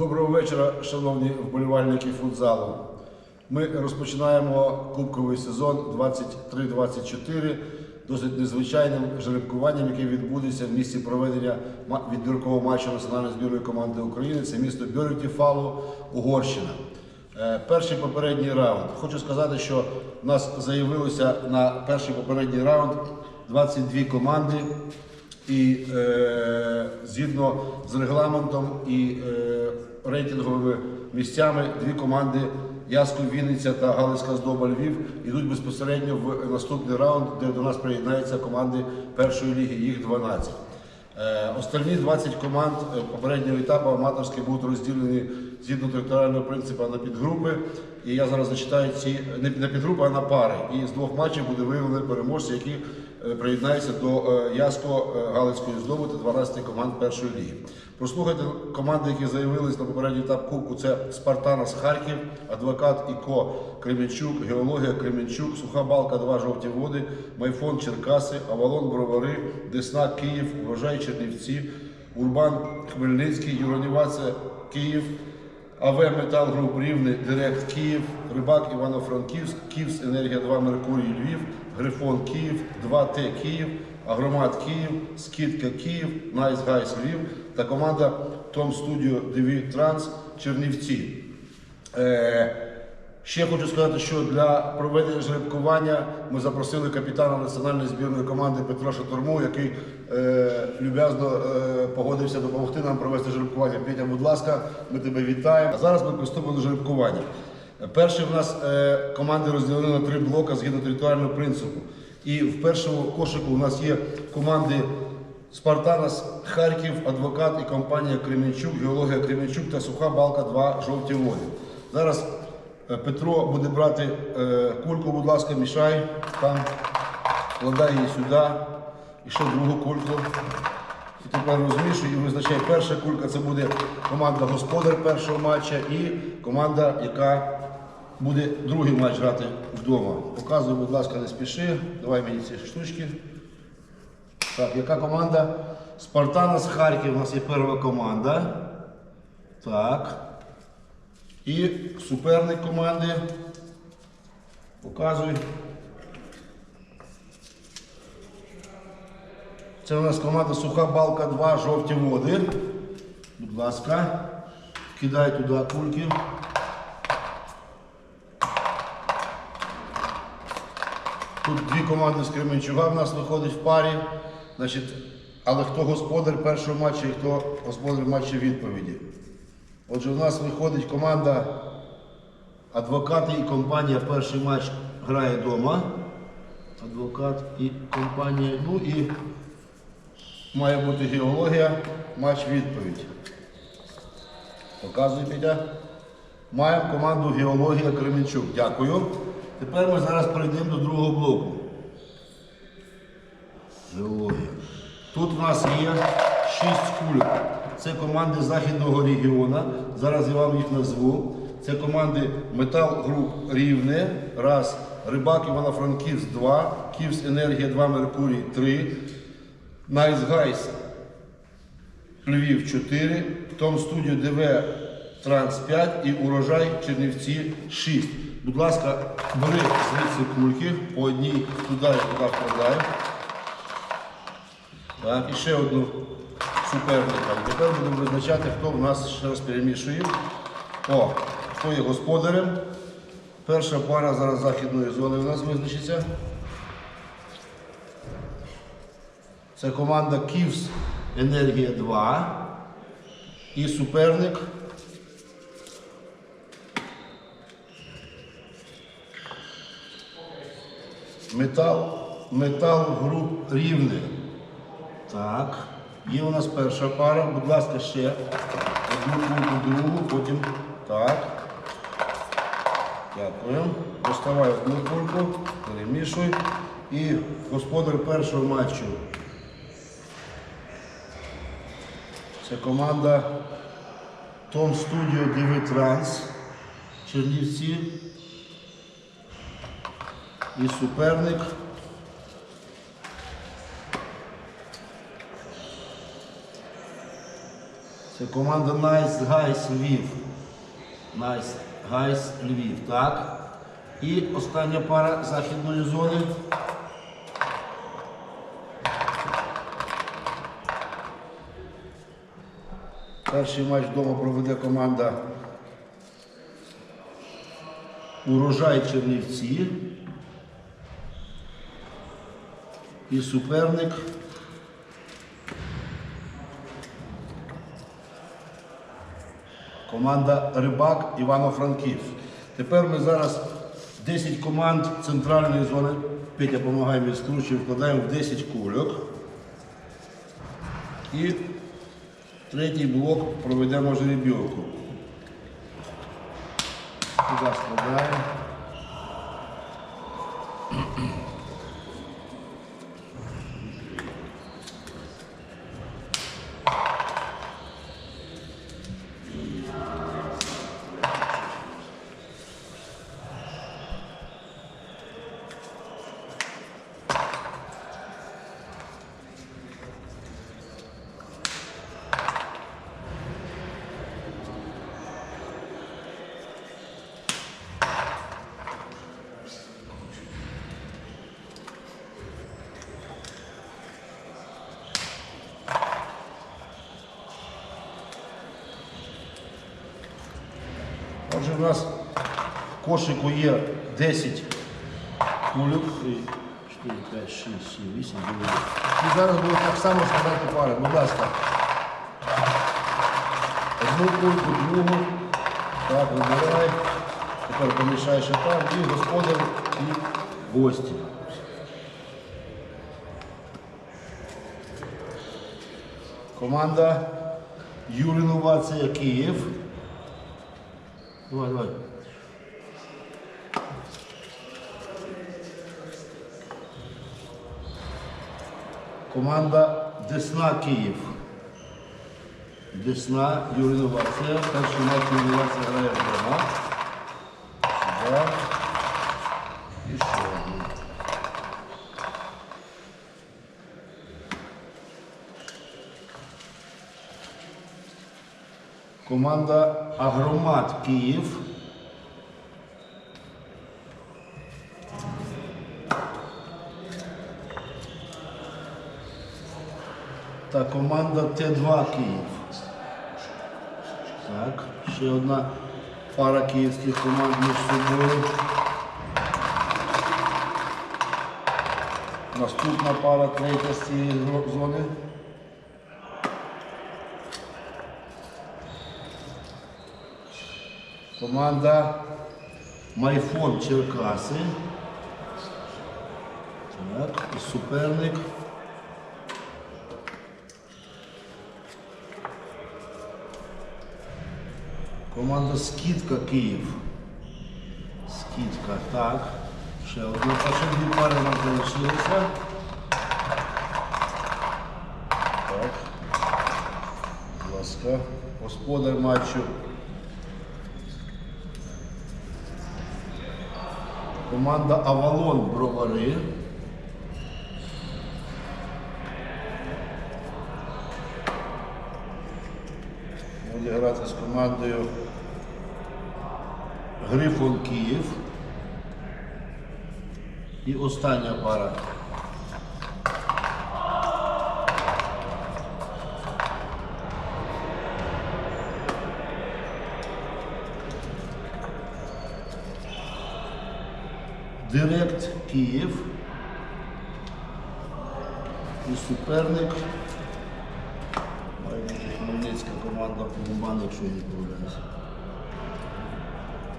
Доброго вечора, шановні вболівальники футзалу. Ми розпочинаємо кубковий сезон 23-24 досить незвичайним жеребкуванням, яке відбудеться в місці проведення відбіркового матчу національної збірної команди України. Це місто Бьорютіфалу, Угорщина. Е, Перший попередній раунд. Хочу сказати, що в нас заявилося на перший попередній раунд 22 команди. І е, згідно з регламентом і е, рейтинговими місцями дві команди Яско Вінниця та Галицька Здоба Львів йдуть безпосередньо в наступний раунд, де до нас приєднаються команди першої ліги, їх 12. Е, Остальні 20 команд е, попереднього етапу аматорські будуть розділені згідно територіального принципу на підгрупи. І я зараз зачитаю ці не не підгрупи, а на пари. І з двох матчів буде виявлено переможці, які е, приєднаються до е, Яско е, здоби та 12 команд першої ліги. Прослухайте команди, які заявились на попередній етап Кубку. Це Спартанас Харків, Адвокат Іко Кременчук, Геологія Кременчук, Суха Балка, 2 жовті води, Майфон Черкаси, Авалон Бровари, Десна Київ, Врожай Чернівці, Урбан Хмельницький, Юронівація Київ. АВ Метал Груп Рівне, Директ Київ, Рибак Івано-Франківськ, Київс Енергія 2 Меркурій Львів, Грифон Київ, 2Т Київ, Агромат Київ, Скидка Київ, Найс Гайс Львів та команда Том Студіо Деві Транс Чернівці. Е, Ще хочу сказати, що для проведення жеребкування ми запросили капітана національної збірної команди Петра Шатурму, який е, люб'язно е, погодився допомогти нам провести жеребкування. Петя, будь ласка, ми тебе вітаємо. А зараз ми приступимо до жеребкування. Е, в нас е, команди розділені на три блока згідно територіального принципу. І в першому кошику у нас є команди Спартанас Харків, адвокат і компанія Кременчук, геологія Кременчук та Суха Балка 2 жовті води. Зараз Петро буде брати е, кульку, будь ласка, мішай там, вкладай її сюди, і ще другу кульку. І тепер розмішуй і визначай, перша кулька це буде команда господар першого матча і команда, яка буде другий матч грати вдома. Показуй, будь ласка, не спіши. Давай мені ці штучки. Так, яка команда? Спартанас Харків у нас є перша команда. Так. І суперник команди. Показуй. Це у нас команда Суха Балка 2, жовті води. Будь ласка, кидай туди кульки. Тут дві команди з Кременчуга в нас виходить в парі. Значить, але хто господар першого матчу і хто господар матчу відповіді. Отже, у нас виходить команда адвокати і компанія перший матч грає вдома. Адвокат і компанія. Ну і має бути геологія, матч відповідь. Показуй, Петя. Маємо команду Геологія Кременчук. Дякую. Тепер ми зараз перейдемо до другого блоку. Геологія. Тут у нас є 6 кульок. Це команди Західного регіону. Зараз я вам їх назву. Це команди Метал Груп Рівне. Раз. Рибак Івано-Франківськ 2. Київс Енергія 2 Меркурій 3. Найс Гайс Львів 4, Том Студіо ДВ Транс 5 і Урожай Чернівці 6. Будь ласка, бери звідси кульки по одній туди і туди вкладай. Так, і ще одну суперника. Тепер будемо визначати, хто в нас ще раз перемішує. О, хто є господарем. Перша пара зараз західної зони у нас визначиться. Це команда Київс Енергія 2 і суперник. Метал, метал груп рівне. Так. Є у нас перша пара. Будь ласка, ще одну кульку другу, потім так. Дякую. Доставай одну кульку, перемішуй. І господар першого матчу. Це команда Том Студіо Диви Транс Чернівці. І суперник. Це команда Nice Guys Львів. Nice Guys Львів, так. І остання пара західної зони. Перший матч вдома проведе команда Урожай Чернівці. І суперник команда Рибак Івано-Франківськ. Тепер ми зараз 10 команд центральної зони. Петя допомагає мені скручує, вкладаємо в 10 кульок. І третій блок проведемо жеребьовку. Туди складаємо. Отже, у нас в кошику є 10 кульок. 3, 4, 5, 6, 7, 8, 9. І зараз буде так само складати пари. Будь ласка. Одну кульку, другу. Так, вибирай. Тепер помішай ще там. І господар, і гості. Команда Юрінувація Київ. Давай, давай. Команда Десна Київ. Десна Юрінувація. Перший матч Юрінувація грає в. І ще один. Команда Агромат Київ. Та команда Т2 Київ. Так, ще одна пара київських команд між собою. Наступна пара третя з цієї зони. Команда Майфон Черкаси. Так, і суперник. Команда Скидка Київ. Скидка, так. Ще одна, а ще дві пари нам залишилися. Так. Будь ласка. Господар матчу. Команда Авалон Бровари. Буде грати з командою Грифон Київ. І остання пара. Директ Київ. І суперник. Хмельницька команда Урбан, якщо я не помиляюся.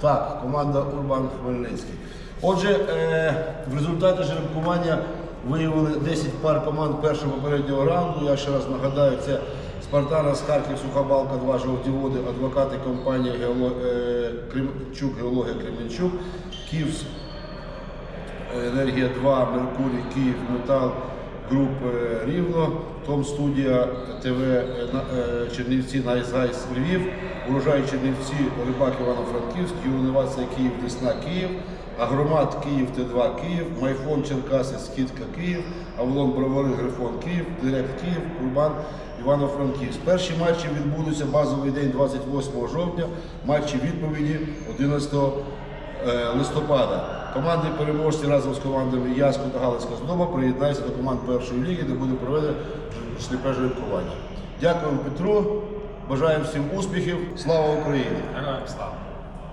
Так, команда Урбан Хмельницький. Отже, е, в результаті жеребкування виявили 10 пар команд першого попереднього раунду. Я ще раз нагадаю, це Спартанас, Харків, Сухобалка, два жовтіводи, адвокати компанії Геоло... е, Кремчук, Геологія Кременчук, Київс Енергія 2, Меркурій, Київ, Метал, груп е, Рівно, Том Студія ТВ е, е, Чернівці, Найзгайс Львів, Урожай Чернівці, Рибак Івано-Франківськ, Юнивація Київ, Десна Київ, Агромат Київ, Т2 Київ, Майфон Черкаси, Скидка Київ, Авлон Бровари, Грифон Київ, Директ Київ, Курбан Івано-Франківськ. Перші матчі відбудуться базовий день 28 жовтня, матчі відповіді 11 е, листопада. Команди переможці разом з командами Яску та Галицька Здоба приєднаються до команд першої ліги, де буде проведено сліпе жеребкування. Дякуємо Петру, бажаємо всім успіхів. Слава Україні! Героям слава!